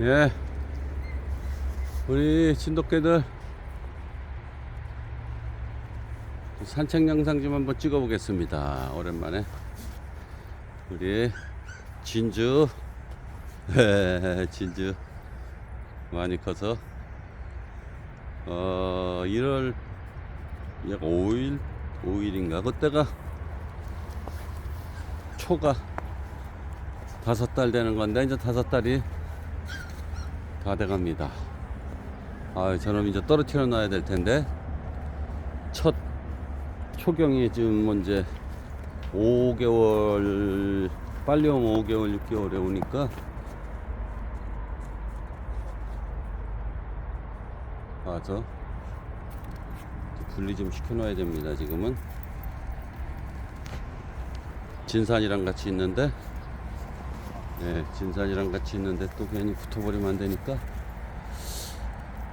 예. 우리 진돗개들 산책 영상 좀 한번 찍어 보겠습니다. 오랜만에. 우리 진주. 진주. 많이 커서. 어, 1월 약 5일? 5일인가? 그때가 초가 다섯 달 되는 건데 이제 다섯 달이 다 돼갑니다. 아, 저놈 이제 떨어뜨려 놔야 될 텐데 첫 초경이 지금 뭐 이제 5개월 빨리 오면 5개월 6개월에 오니까 와서 분리 좀 시켜놔야 됩니다. 지금은 진산이랑 같이 있는데 예, 진산이랑 같이 있는데 또 괜히 붙어버리면 안 되니까.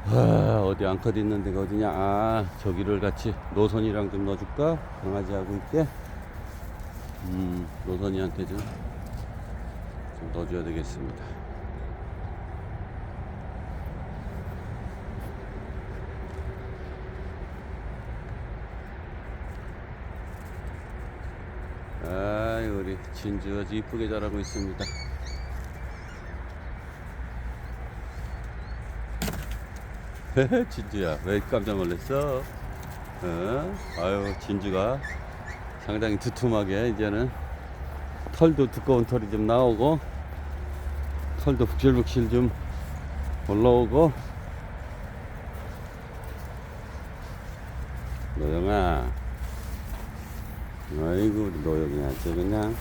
아, 어디 앙컷 있는 데가 어디냐? 아, 저기를 같이 노선이랑 좀 넣어줄까? 강아지하고 있게. 음, 노선이한테 좀, 좀 넣어줘야 되겠습니다. 아, 우리 진주 아주 이쁘게 자라고 있습니다. 진주야, 왜 깜짝 놀랐어? 어? 아유, 진주가 상당히 두툼하게 이제는 털도 두꺼운 털이 좀 나오고 털도 북실북실 좀 올라오고 노영아 아이고 노영이 아주 그냥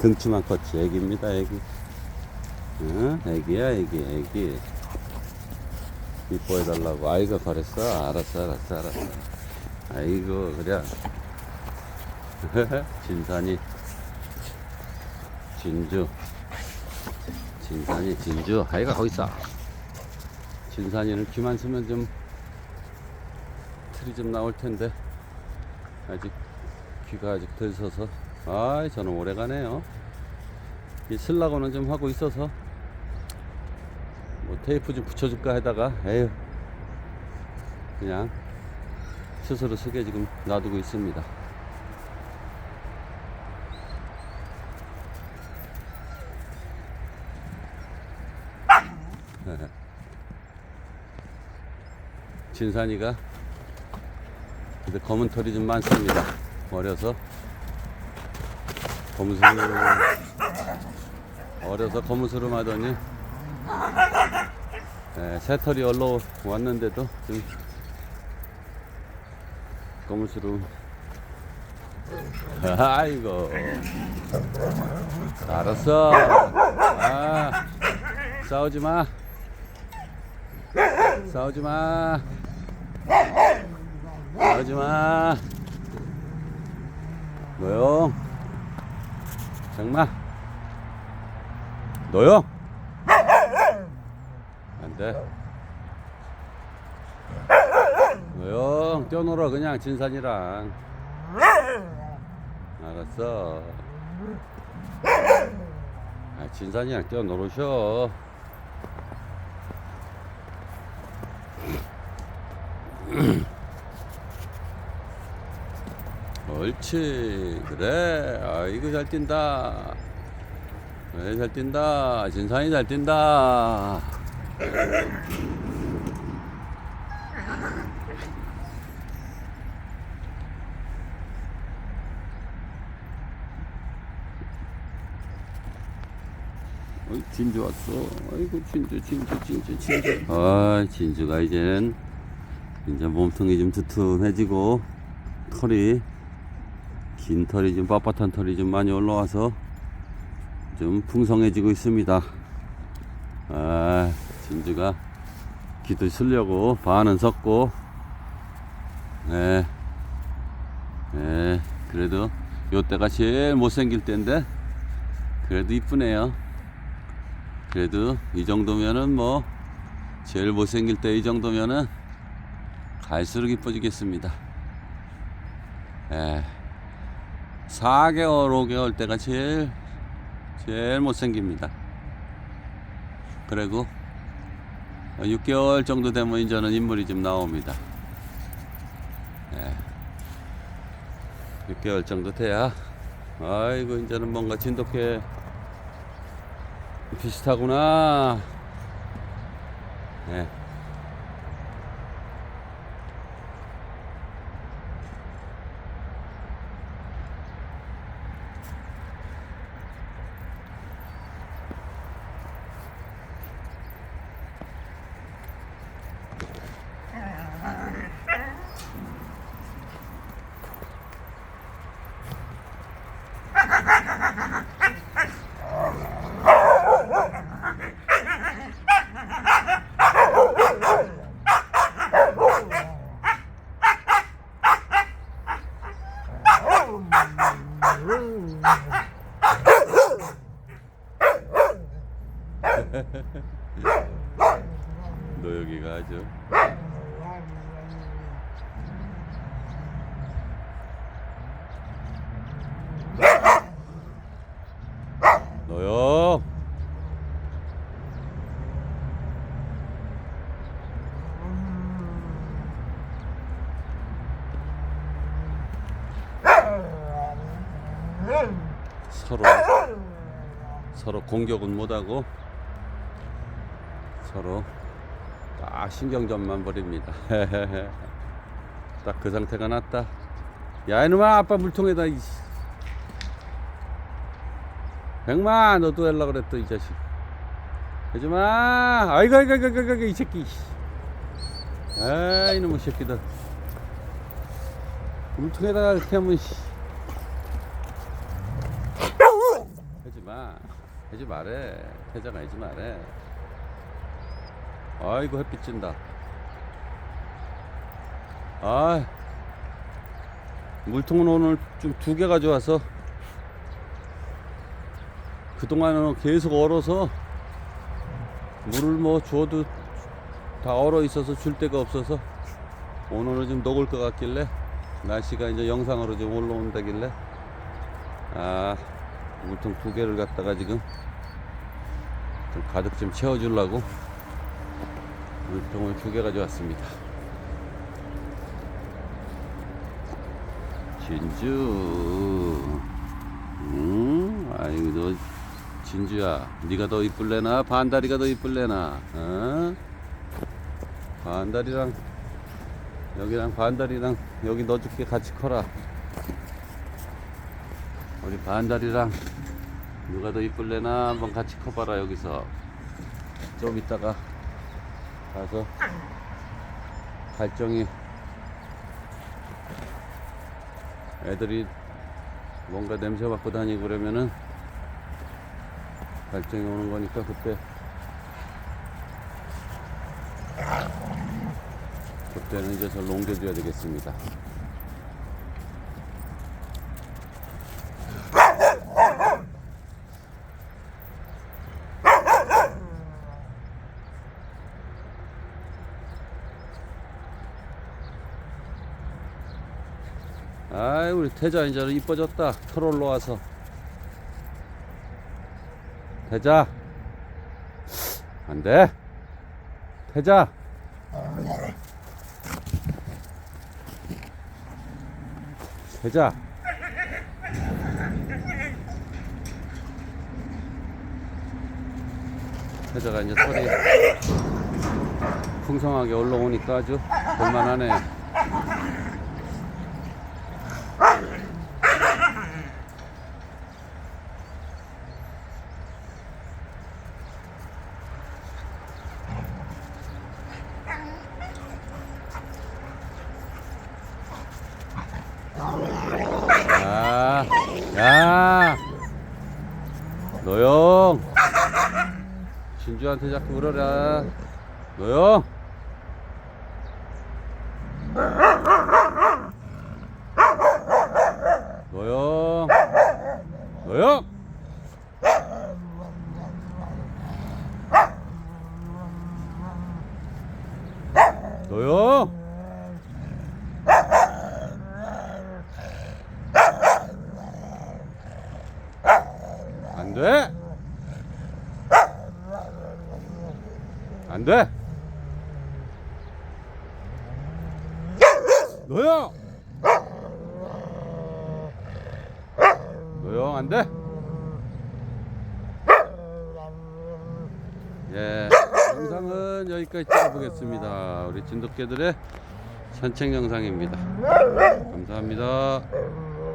등치만 컸지 애기입니다 애기 어? 애기야 애기 애기 이뻐해달라고. 아이가 그랬어. 알았어 알았어 알았어. 아이고 그래. 진산이. 진주. 진산이 진주. 아이가 거기 있어. 진산이는 귀만 쓰면 좀 틀이 좀 나올 텐데. 아직 귀가 아직 덜 서서. 아이 저는 오래 가네요. 이 쓸라고는 좀 하고 있어서 뭐 테이프 좀 붙여줄까 하다가 에휴 그냥 스스로 쓰게 지금 놔두고 있습니다. 진산이가 근데 검은 털이 좀 많습니다. 어려서. 검은스름 어려서 검은스름 하더니? 네, 새털이 얼러 왔는데도 좀 검은스름 아이고. 알았어. 아 싸우지 마. 싸우지 마. 싸우지 마. 노영 장마. 안 돼 노영 뛰어놀아 그냥 진산이랑. 알았어. 아, 진산이랑 뛰어놀으셔 옳지. 그래. 아이고 잘 뛴다. 그래 잘 뛴다. 진산이 잘 뛴다 어이 진주 왔어. 아이고 진주 진주 진주 진주. 아 진주가 이제는 이제 몸통이 좀 두툼해지고 털이 긴 털이 좀 빳빳한 털이 좀 많이 올라와서 좀 풍성해지고 있습니다. 아, 진주가 기도 쓰려고 반은 섰고, 네, 네, 그래도 요 때가 제일 못생길 때인데, 그래도 이쁘네요. 그래도 이 정도면은 뭐, 제일 못생길 때 이 정도면은 갈수록 이뻐지겠습니다. 예. 4개월, 5개월 때가 제일, 제일 못생깁니다. 그리고 6개월 정도 되면 이제는 인물이 좀 나옵니다. 예. 6개월 정도 돼야 아이고 이제는 뭔가 진돗개 비슷하구나. 예. 너 여기가 아주. 너요 서로 서로 공격은 못하고 서로 딱 신경전만 벌입니다. 딱 그 상태가 났다. 야 이놈아 아빠 물통에다 이씨. 백마 너도 할라 그랬어 이 자식. 하지마. 아이고 아이고 아이고 아이고 아이고, 이 새끼. 아 이놈의 새끼들. 물통에다가 이렇게 하면 씨. 하지마. 하지 말해. 태장 하지 말해. 아이고 햇빛 찐다. 아 물통은 오늘 좀 두 개 가져와서 그동안은 계속 얼어서 물을 뭐 줘도 다 얼어 있어서 줄 데가 없어서 오늘은 좀 녹을 것 같길래 날씨가 이제 영상으로 좀 올라온다길래 아 물통 두 개를 갖다가 지금 좀 가득 좀 채워주려고 물통을 두 개 가져왔습니다. 진주, 음, 아이고 너 진주야, 네가 더 이쁠래나 반다리가 더 이쁠래나, 어? 반다리랑 여기랑 반다리랑 여기 넣어줄게 같이 커라. 우리 반다리랑 누가 더 이쁠래나 한번 같이 커봐라 여기서. 좀 이따가 가서 발정이 애들이 뭔가 냄새 맡고 다니고 그러면은 발정이 오는 거니까 그때 그때는 이제 절로 옮겨줘야 되겠습니다. 아이 우리 태자 이제 이뻐졌다. 털 올라와서. 태자. 안돼. 태자. 태자. 태자가 이제 털이 풍성하게 올라오니까 아주 볼만하네 야, 야, 노영, 진주한테 자꾸 그러라. 노영, 노영, 노영. 노영. 안 돼. 노형. 노형 안 돼. 예. 영상은 여기까지 찍어보겠습니다. 우리 진돗개들의 산책 영상입니다. 감사합니다.